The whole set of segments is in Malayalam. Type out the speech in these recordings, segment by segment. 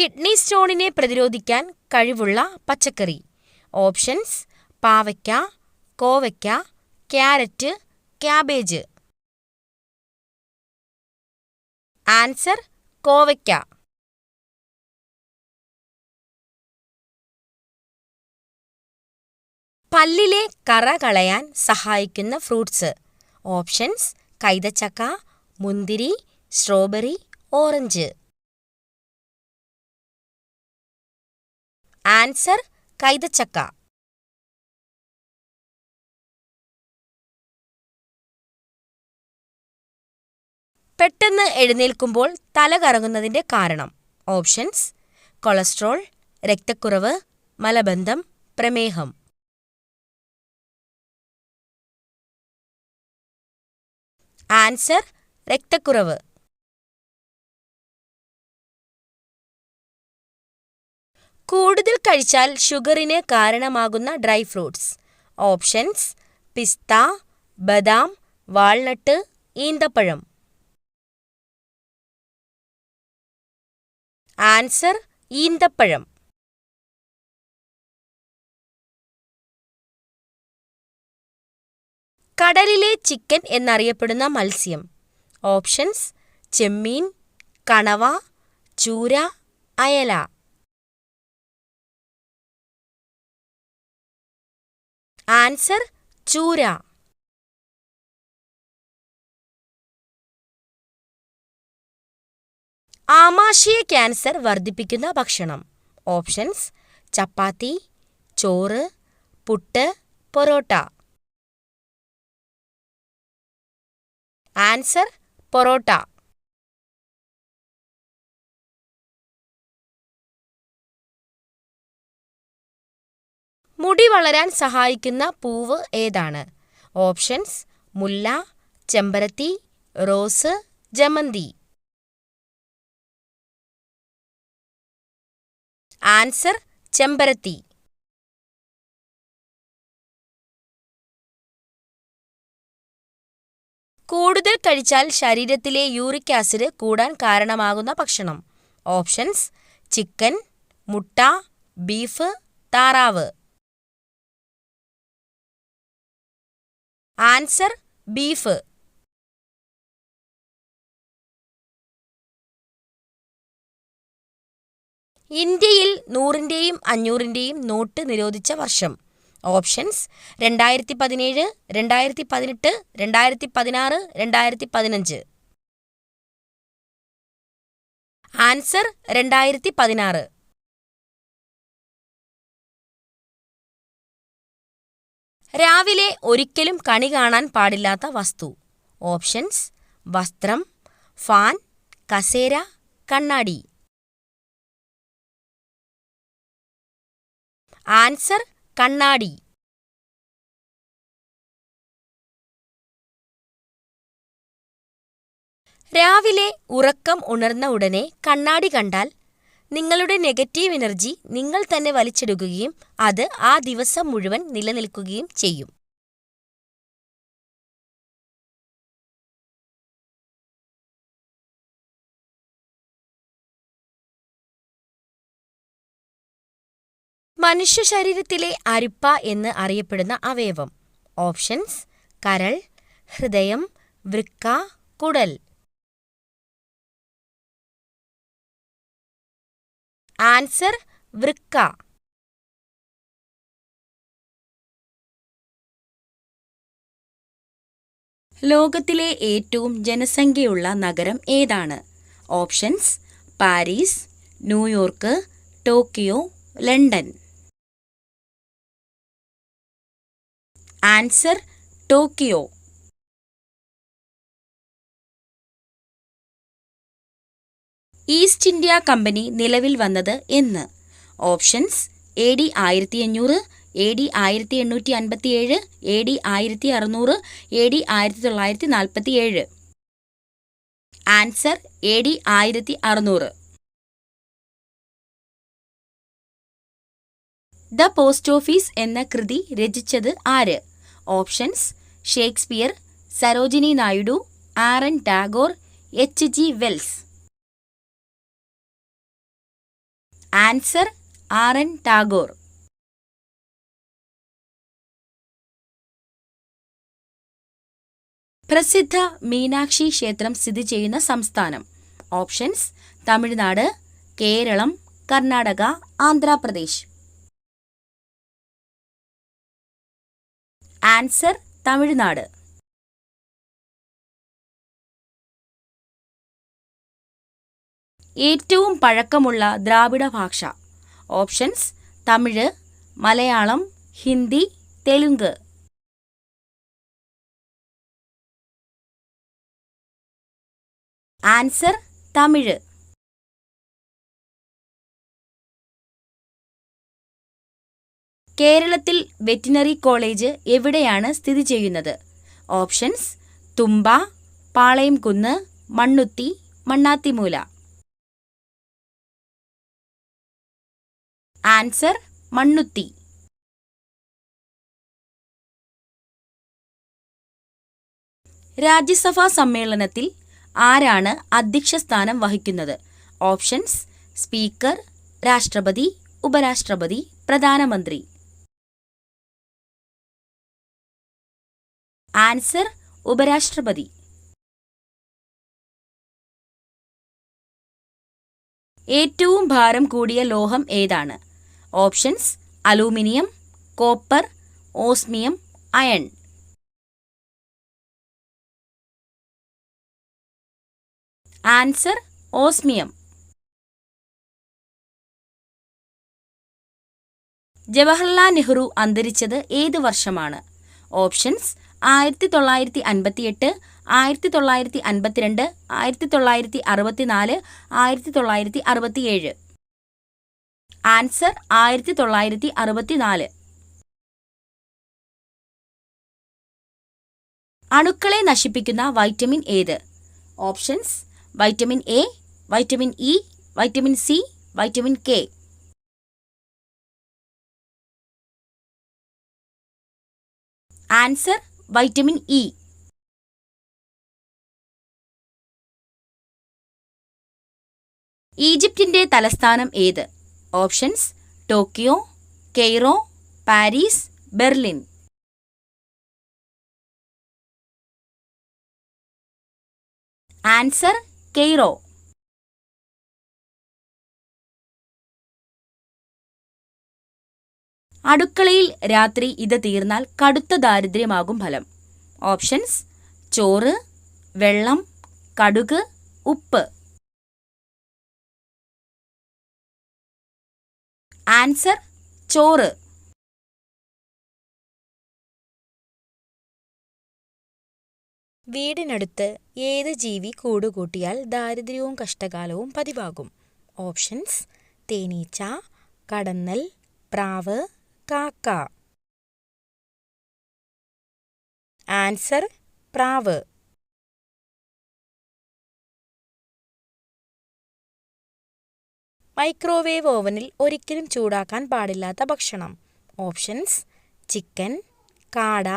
കിഡ്നി സ്റ്റോണിനെ പ്രതിരോധിക്കാൻ കഴിവുള്ള പച്ചക്കറി. ഓപ്ഷൻസ് പാവയ്ക്ക കോവയ്ക്ക ക്യാരറ്റ് ക്യാബേജ്. ആൻസർ കോവയ്ക്ക. പല്ലിലെ കറ കളയാൻ സഹായിക്കുന്ന ഫ്രൂട്ട്സ്. ഓപ്ഷൻസ് കൈതച്ചക്ക മുന്തിരി സ്ട്രോബെറി ഓറഞ്ച്. ആൻസർ കൈതച്ചക്ക. പെട്ടെന്ന് എഴുന്നേൽക്കുമ്പോൾ തല കറങ്ങുന്നതിന്റെ കാരണം. ഓപ്ഷൻസ് കൊളസ്ട്രോൾ രക്തക്കുറവ് മലബന്ധം പ്രമേഹം. ആൻസർ രക്തക്കുറവ്. കൂടുതൽ കഴിച്ചാൽ ഷുഗറിന് കാരണമാകുന്ന ഡ്രൈ ഫ്രൂട്ട്സ്. ഓപ്ഷൻസ് പിസ്ത ബദാം വാൾനട്ട് ഈന്തപ്പഴം. ആൻസർ ഈന്തപ്പഴം. കടലിലെ ചിക്കൻ എന്നറിയപ്പെടുന്ന മത്സ്യം. ഓപ്ഷൻസ് ചെമ്മീൻ കണവ ചൂര അയല. ആൻസർ ചൂര. ആമാശയ ക്യാൻസർ വർദ്ധിപ്പിക്കുന്ന ഭക്ഷണം. ഓപ്ഷൻസ് ചപ്പാത്തി ചോറ് പുട്ട് പൊറോട്ട. ആൻസർ പൊറോട്ട. മുടി വളരാൻ സഹായിക്കുന്ന പൂവ് ഏതാണ്? ഓപ്ഷൻസ് മുല്ല ചെമ്പരത്തി റോസ് ജമന്തി. ആൻസർ ചെമ്പരത്തി. കൂടുതൽ കഴിച്ചാൽ ശരീരത്തിലെ യൂറിക് ആസിഡ് കൂടാൻ കാരണമാകുന്ന ഭക്ഷണം. ഓപ്ഷൻസ് ചിക്കൻ മുട്ട ബീഫ് താറാവ്. Answer beef. ഇന്ത്യയിൽ നൂറിന്റെയും അഞ്ഞൂറിന്റെയും നോട്ട് നിരോധിച്ച വർഷം. ഓപ്ഷൻസ് രണ്ടായിരത്തി പതിനേഴ് രണ്ടായിരത്തി പതിനെട്ട് രണ്ടായിരത്തി പതിനാറ് രണ്ടായിരത്തി പതിനഞ്ച് ആൻസർ രണ്ടായിരത്തി പതിനാറ് രാവിലെ ഒരിക്കലും കണി കാണാൻ പാടില്ലാത്ത വസ്തു. ഓപ്ഷൻസ് വസ്ത്രം ഫാൻ കസേര കണ്ണാടി. ആൻസർ കണ്ണാടി. രാവിലെ ഉറക്കം ഉണർന്ന ഉടനെ കണ്ണാടി കണ്ടാൽ നിങ്ങളുടെ നെഗറ്റീവ് എനർജി നിങ്ങൾ തന്നെ വലിച്ചെടുക്കുകയും അത് ആ ദിവസം മുഴുവൻ നിലനിൽക്കുകയും ചെയ്യും. മനുഷ്യ ശരീരത്തിലെ അരിപ്പ എന്ന് അറിയപ്പെടുന്ന അവയവം. ഓപ്ഷൻസ് കരൾ ഹൃദയം വൃക്ക കുടൽ. ആൻസർ വൃക്ക. ലോകത്തിലെ ഏറ്റവും ജനസംഖ്യയുള്ള നഗരം ഏതാണ്? Options Paris New York Tokyo London. Answer Tokyo. East India company നിലവിൽ വന്നത് എന്ന്. ഓപ്ഷൻസ് എ ഡി ആയിരത്തി അഞ്ഞൂറ് എ ഡി ആയിരത്തി എണ്ണൂറ്റി അൻപത്തി ഏഴ് എ ഡി ആയിരത്തി അറുന്നൂറ് എ ഡി ആയിരത്തി തൊള്ളായിരത്തി നാൽപ്പത്തി ഏഴ് ആൻസർ എ ഡി ആയിരത്തി അറുന്നൂറ് ദ പോസ്റ്റ് ഓഫീസ് എന്ന കൃതി രചിച്ചത് ആര്? Options Shakespeare Sarojini Naidu R N Tagore H G Wells. Answer R N Tagore. പ്രസിദ്ധ മീനാക്ഷി ക്ഷേത്രം സ്ഥിതി ചെയ്യുന്ന സംസ്ഥാനം. ഓപ്ഷൻസ് തമിഴ്നാട് കേരളം കർണാടക ആന്ധ്രാപ്രദേശ്. ആൻസർ തമിഴ്നാട്. ഏറ്റവും പഴക്കമുള്ള ദ്രാവിഡ ഭാഷ. ഓപ്ഷൻസ് തമിഴ് മലയാളം ഹിന്ദി തെലുങ്ക്. ആൻസർ തമിഴ്. കേരളത്തിൽ വെറ്റിനറി കോളേജ് എവിടെയാണ് സ്ഥിതി ചെയ്യുന്നത്? ഓപ്ഷൻസ് തുമ്പ പാളയംകുന്ന് മണ്ണുത്തി മണ്ണാത്തിമൂല. ആൻസർ മണ്ണുത്തി. രാജ്യസഭാ സമ്മേളനത്തിൽ ആരാണ് അധ്യക്ഷ സ്ഥാനം വഹിക്കുന്നത്? ഓപ്ഷൻസ് സ്പീക്കർ രാഷ്ട്രപതി ഉപരാഷ്ട്രപതി പ്രധാനമന്ത്രി. ആൻസർ ഉപരാഷ്ട്രപതി. ഏറ്റവും ഭാരം കൂടിയ ലോഹം ഏതാണ്? Options aluminium copper osmium iron. Answer osmium. Jawaharlal Nehru അന്തരിച്ചത് ഏത് വർഷമാണ്? ഓപ്ഷൻസ് ആയിരത്തി തൊള്ളായിരത്തി അൻപത്തിയെട്ട് ആയിരത്തി തൊള്ളായിരത്തി അൻപത്തിരണ്ട് ആയിരത്തി തൊള്ളായിരത്തി അറുപത്തിനാല് ആയിരത്തി തൊള്ളായിരത്തി അറുപത്തിയേഴ് ആൻസർ ആയിരത്തി തൊള്ളായിരത്തി അറുപത്തിനാല് അണുക്കളെ നശിപ്പിക്കുന്ന വൈറ്റമിൻ ഏത്? Options vitamin A vitamin E vitamin C vitamin K. Answer vitamin E. ഈജിപ്തിന്റെ തലസ്ഥാനം ഏത്? Options Tokyo Cairo Paris Berlin. Answer Cairo. അടുക്കളയിൽ രാത്രി ഇത് തീർന്നാൽ കടുത്ത ദാരിദ്ര്യമാകും ഫലം. ഓപ്ഷൻസ് ചോറ് വെള്ളം കടുക് ഉപ്പ്. ആൻസർ ചോറ്. വീടിനടുത്ത് ഏത് ജീവി കൂടുകൂട്ടിയാൽ ദാരിദ്ര്യവും കഷ്ടകാലവും പതിവാകും? ഓപ്ഷൻസ് തേനീച്ച കടന്നൽ പ്രാവ് കാക്ക. ആൻസർ പ്രാവ്. മൈക്രോവേവ് ഓവനിൽ ഒരിക്കലും ചൂടാക്കാൻ പാടില്ലാത്ത ഭക്ഷണം. ഓപ്ഷൻസ് ചിക്കൻ കാട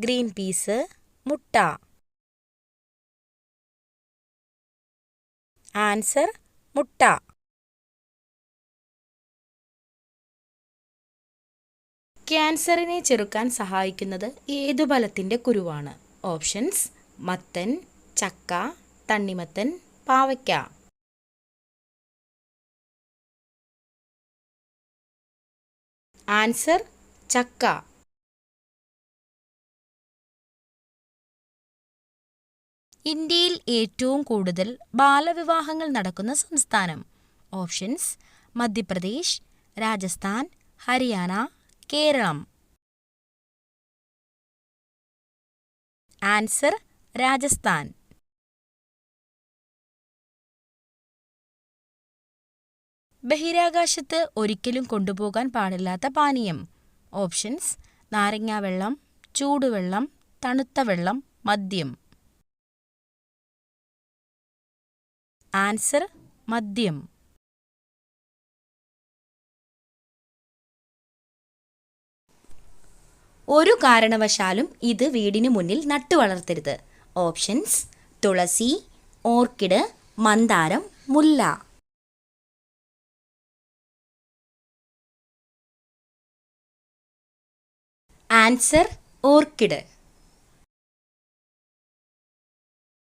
ഗ്രീൻ പീസ് മുട്ട. ആൻസർ മുട്ട. ക്യാൻസറിനെ ചെറുക്കാൻ സഹായിക്കുന്നത് ഏതു ഫലത്തിന്റെ കുരുവാണ്? ഓപ്ഷൻസ് മത്തൻ ചക്ക തണ്ണിമത്തൻ പാവയ്ക്ക. ആൻസർ ചക്ക. ഇന്ത്യയിൽ ഏറ്റവും കൂടുതൽ ബാലവിവാഹങ്ങൾ നടക്കുന്ന സംസ്ഥാനം. ഓപ്ഷൻസ് മധ്യപ്രദേശ് രാജസ്ഥാൻ ഹരിയാന കേരളം. ആൻസർ രാജസ്ഥാൻ. ബഹിരാകാശത്ത് ഒരിക്കലും കൊണ്ടുപോകാൻ പാടില്ലാത്ത പാനീയം. ഓപ്ഷൻസ് നാരങ്ങാവെള്ളം ചൂടുവെള്ളം തണുത്ത വെള്ളം മദ്യം. ആൻസർ മദ്യം. ഒരു കാരണവശാലും ഇത് വീടിനു മുന്നിൽ നട്ടുവളർത്തരുത് ഓപ്ഷൻസ് തുളസി ഓർക്കിഡ് മന്ദാരം മുല്ല. Answer orchid.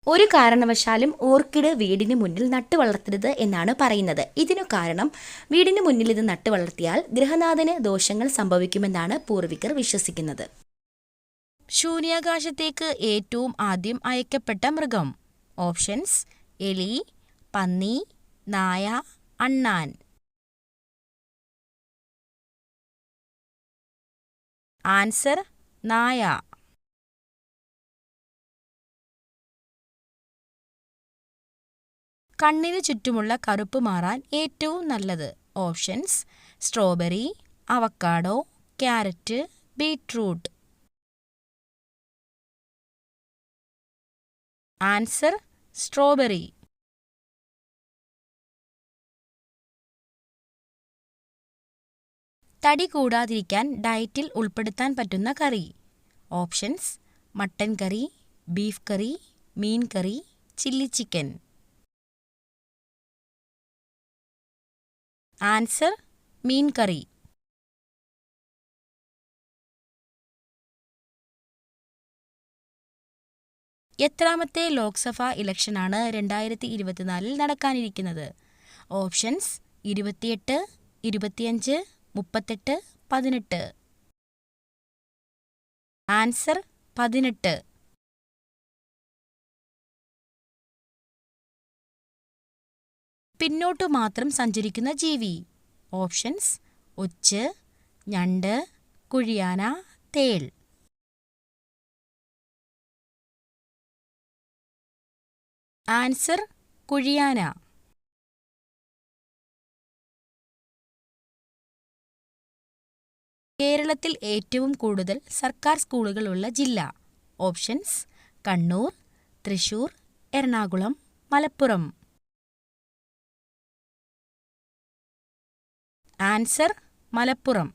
ഒരു കാരണവശാലും ഓർക്കിഡ് വീടിന് മുന്നിൽ നട്ടു വളർത്തരുത് എന്നാണ് പറയുന്നത്. ഇതിനു കാരണം വീടിന് മുന്നിൽ ഇത് നട്ടു വളർത്തിയാൽ ഗൃഹനാഥന് ദോഷങ്ങൾ സംഭവിക്കുമെന്നാണ് പൂർവികർ വിശ്വസിക്കുന്നത്. ശൂന്യാകാശത്തേക്ക് ഏറ്റവും ആദ്യം അയക്കപ്പെട്ട മൃഗം. ഓപ്ഷൻസ് എലി പന്നി നായ അണ്ണാൻ. ആൻസർ നായ. കണ്ണിന് ചുറ്റുമുള്ള കറുപ്പ് മാറാൻ ഏറ്റവും നല്ലത്. Options strawberry avocado carrot beetroot. Answer strawberry. തടി കൂടാതിരിക്കാൻ ഡയറ്റിൽ ഉൾപ്പെടുത്താൻ പറ്റുന്ന കറി. Options mutton curry beef curry മീൻ കറി ചില്ലി ചിക്കൻ. ആൻസർ മീൻ കറി. എത്രാമത്തെ ലോക്സഭാ ഇലക്ഷനാണ് രണ്ടായിരത്തി ഇരുപത്തിനാലിൽ നടക്കാനിരിക്കുന്നത്? ഓപ്ഷൻസ് ഇരുപത്തിയെട്ട് ഇരുപത്തിയഞ്ച് മുപ്പത്തെട്ട് പതിനെട്ട്. ആൻസർ പതിനെട്ട്. പിന്നോട്ടു മാത്രം സഞ്ചരിക്കുന്ന ജീവി. ഓപ്ഷൻസ് ഒച്ച് ഞണ്ട് കുഴിയാന തേൾ ആൻസർ കുഴിയാന. കേരളത്തിൽ ഏറ്റവും കൂടുതൽ സർക്കാർ സ്കൂളുകളുള്ള ജില്ല. ഓപ്ഷൻസ് കണ്ണൂർ തൃശൂർ എറണാകുളം മലപ്പുറം. ആൻസർ മലപ്പുറം.